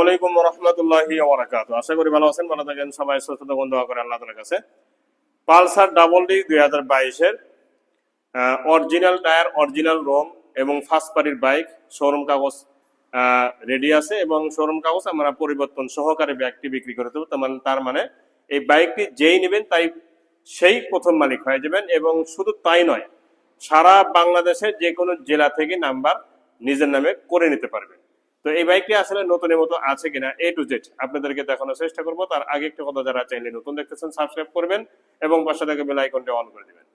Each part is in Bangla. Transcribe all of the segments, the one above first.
ওয়ালাইকুম রহমতুল্লাহি আশা করি ভালো আছেন, ভালো থাকেন। সবাই সুস্থ থাকুন, দোয়া করে আল্লাহ তালার কাছে। পালসার ডাবল ডি দুই হাজার বাইশের অরিজিনাল টায়ার, অরিজিনাল রোম এবং ফার্স্ট পার্টির বাইক, শোরুম কাগজ রেডি আছে এবং শোরুম কাগজ আমরা পরিবর্তন সহকারে ব্যাগটি বিক্রি করে দেবো। তার মানে- তার মানে এই বাইকটি যেই নেবেন তাই সেই প্রথম মালিক হয়ে যাবেন এবং শুধু তাই নয়, সারা বাংলাদেশের যে কোনো জেলা থেকে নাম্বার নিজের নামে করে নিতে পারবেন। তো এই বাইকটি আসলে নতুনের মতো আছে কিনা এ টু জেড আপনাদেরকে দেখানোর চেষ্টা করব। তার আগে একটা কথা যারা চাইলে নতুন দেখতেছেন সাবস্ক্রাইব করবেন এবং পাশে থেকে বেল আইকনটা অন করে দিবেন।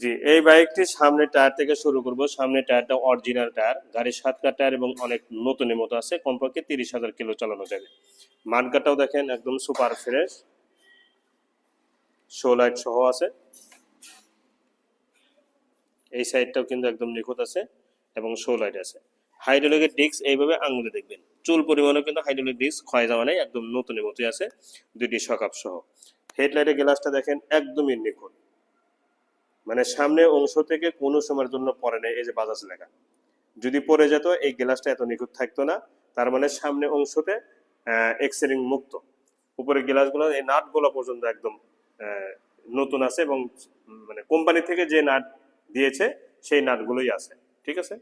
জি, এই বাইকটি সামনে টায়ার থেকে শুরু করব। সামনে টায়ারটা অরিজিনাল টায়ার গাড়ির সাতকা টায়ার এবং অনেক নতুনের মতো আছে। কমপক্ষে তিরিশ হাজার কিলো চালানো যাবে। মাঠগাটাও দেখেন, একদম সুপার ফ্রেশ শো লাইট সহ আছে। এই সাইডটাও কিন্তু একদম নিখুঁত আছে। এবং শো লাইট আছে। হাইড্রোলিকের ডিস্ক এইভাবে আঙুলে দেখবেন। চুল পরিমাণও কিন্তু হাইড্রোলিক ডিস্ক ক্ষয় যাওয়া নেই, একদম নতুনের মতোই আছে, দুইটি সকাপ সহ। হেডলাইটের গ্লাসটা দেখেন একদমই নিখুঁত। মানে সামনে অংশ থেকে কোনো সময়ের জন্য পরে নেই, এই যে বাজাজ লেখা। যদি পড়ে যেত, এই গ্লাসটা এত নিখুঁত থাকতো না। তার মানে সামনে অংশতে এক্সেলিং মুক্ত। উপরে গ্লাসগুলো, এই নাটগুলো পর্যন্ত একদম নতুন আছে এবং মানে কোম্পানি থেকে যে নাট দিয়েছে, সেই নাটগুলোই আছে। ঠিক আছে?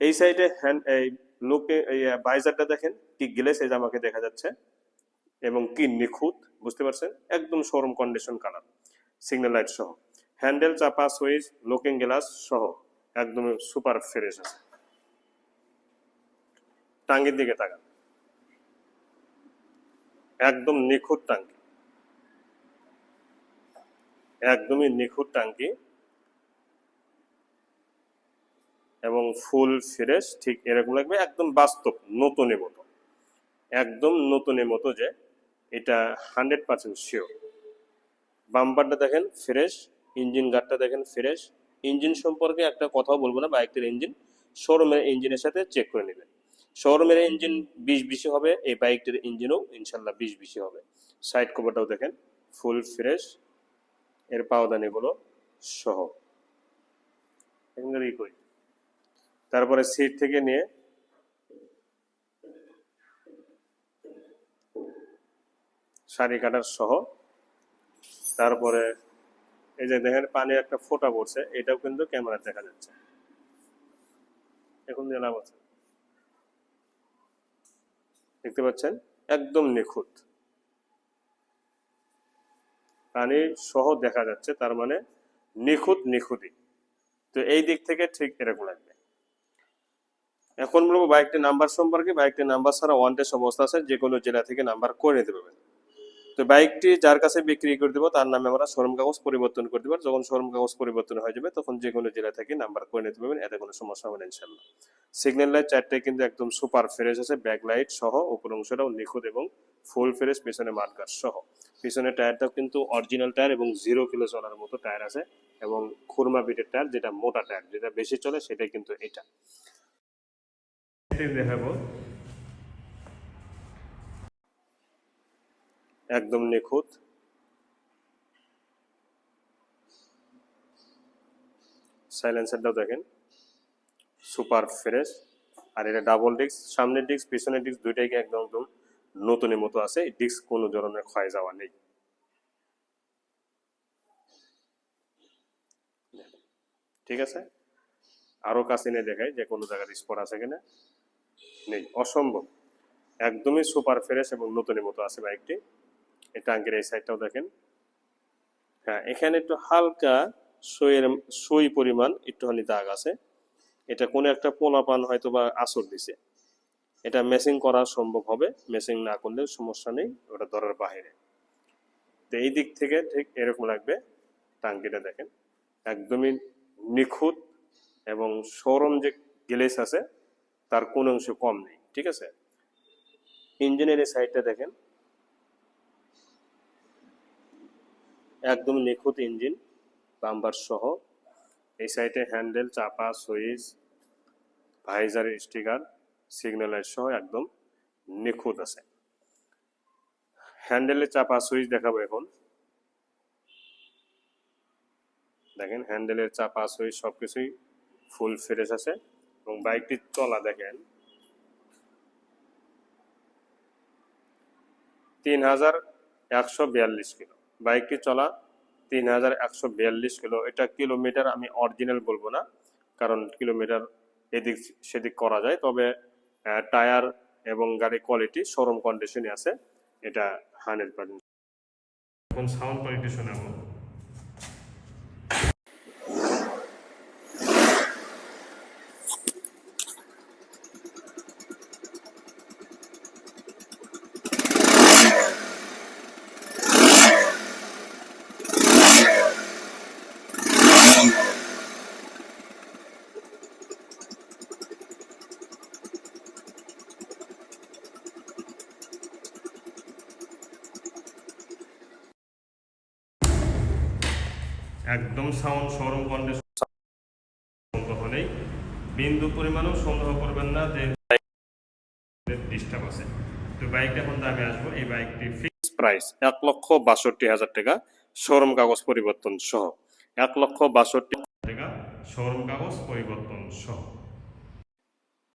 এই সাইডে হ্যান্ড এই লোকে এই বাইজারটা দেখেন, কি গ্লেস যে আমাকে দেখা যাচ্ছে এবং কি নিখুঁত, বুঝতে পারছেন? একদম showroom condition colour signal light সহ। হ্যান্ডেল চাপা সুইচ লুকিং গ্লাস সহ একদম সুপার ফ্রেশ আছে। টাঙ্গির দিকে তাকান। একদম নিখুঁত টাঙ্কি একদমই নিখুঁত টাঙ্কি এবং ফুল ফ্রেশ, ঠিক এরকম লাগবে, একদম বাস্তব, নতুনের মতো। একদম নতুনের মতো যে এটা হান্ড্রেড পার্সেন্ট শিওর বাম্পারটা দেখেন ফ্রেশ, ইঞ্জিন গার্ডটা দেখেন ফ্রেশ। ইঞ্জিন সম্পর্কে একটা কথাও বলব না বাইকটির ইঞ্জিন। শোরুমের ইঞ্জিনের সাথে চেক করে নেবেন। শোরুমের ইঞ্জিন বিশ বিশি হবে, এই বাইকটির ইঞ্জিনও ইনশাল্লাহ বিশ বিশি হবে। সাইড কভারটাও দেখেন ফুল ফ্রেশ এর পাওদানিগুলো সহ। এগুলো ই তারপরে সিট থেকে নিয়ে শাড়ি কাটার সহ। তারপরে এই যে দেখেন পানি একটা ফোঁটা পড়ছে, এটাও কিন্তু ক্যামেরা দেখা যাচ্ছে। এখন লাভ আছে দেখতে পাচ্ছেন? একদম নিখুঁত। পানি সহ দেখা যাচ্ছে, তার মানে নিখুঁত নিখুঁতই। তো এই দিক থেকে ঠিক এরকম লাগবে। এখন বলব বাইকটির নাম্বার সম্পর্কে, বাইকটির নাম্বার ছাড়া ওয়ান টেস্ট অবস্থা আছে, যে কোনো জেলা থেকে নাম্বার করে নিতে পারবেন। তো বাইকটি যার কাছে বিক্রি করে দেবো, তার নামে আমরা শোরুম কাগজ পরিবর্তন করে দেবো। যখন শোরুম কাগজ পরিবর্তন হয়ে যাবে, তখন যে কোনো জেলা থেকে নাম্বার করে নিতে পারবেন, এতে কোনো সমস্যা হবে না ইনশাল্লাহ সিগন্যাল লাইট চারটে কিন্তু একদম সুপার ফ্রেশ আছে ব্যাক লাইট সহ, উপর অংশটাও নিখুঁত এবং ফুল ফ্রেশ পিছনে মার্কার সহ। পিছনে টায়ারটাও কিন্তু অরিজিনাল টায়ার এবং জিরো কিলো চলার মতো টায়ার আছে এবং খুরমা বিটের টায়ার যেটা মোটা টায়ার যেটা বেশি চলে সেটাই কিন্তু এটা। দেখাবো। একদম নিখুঁত। সাইলেন্সারটাও দেখেন। Super fresh. আর এটা ডাবল ডিস্ক, সামনের ডিস্ক, পিছনের ডিস্ক দুইটাই একদম একদম নতুনের মতো আছে? ডিস্ক কোনো ধরনের ক্ষয় যাওয়া নেই। ঠিক আছে? আরও কাছে নিয়ে দেখাই যে কোনো জায়গার স্পট আছে কিনা। নেই, অসম্ভব। একদমই সুপার ফ্রেশ এবং নতুনের মতো আছে বাইকটি। এই টাঙ্কির এই সাইডটাও দেখেন। হ্যাঁ এখানে একটু হালকা সইয়ের, সই পরিমাণ একটুখানি দাগ আছে। এটা কোনো একটা পোলাপান হয়তো বা আসর দিছে। এটা মেসিং করা সম্ভব হবে। মেসিং না করলে সমস্যা নেই, ওটা ধরার বাইরে তো এই দিক থেকে ঠিক এরকম লাগবে। টাঙ্কিটা দেখেন। একদমই নিখুঁত এবং শোরুম যে গ্লেস আছে তার কোনো অংশ কম নেই, ঠিক আছে? ইঞ্জিনের এই সাইডটা দেখেন। একদম নিখুঁত ইঞ্জিন বাম্বার সহ। এই সাইডে হ্যান্ডেল চাপা সুইচ ভাইজারের স্টিকার সিগন্যাল সহ একদম নিখুঁত আছে। হ্যান্ডেলে চাপা সুইচ দেখাবো এখন। দেখেন হ্যান্ডেলের চাপা সুইচ সবকিছুই ফুল ফ্রেশ আছে। এবং বাইকটির চলা দেখেন। তিন হাজার একশো বিয়াল্লিশ কিলো। বাইকটি চলা তিন হাজার একশো বিয়াল্লিশ কিলো। এটা কিলোমিটার আমি অরিজিনাল বলব না, কারণ কিলোমিটার এদিক সেদিক করা যায়। তবে টায়ার এবং গাড়ির কোয়ালিটি শোরুম কন্ডিশনে আছে। এটা হান্ড্রেড পার্সেন্ট। এখন সাউন্ড কোয়ালিটি শোনাবো। একদম সাউন্ড শোরুম কন্ডিশন সন্দেহ নেই বিন্দু পরিমাণও সন্দেহ করবেন না, যে ডিস্টার্ব আছে। তো বাইকটা এখন দামে আসব, এই বাইকটি ফিক্স প্রাইস এক লক্ষ বাষট্টি হাজার টাকা শোরুম কাগজ পরিবর্তন সহ। এক লক্ষ বাষট্টি টাকা কাগজ পরিবর্তন সহ।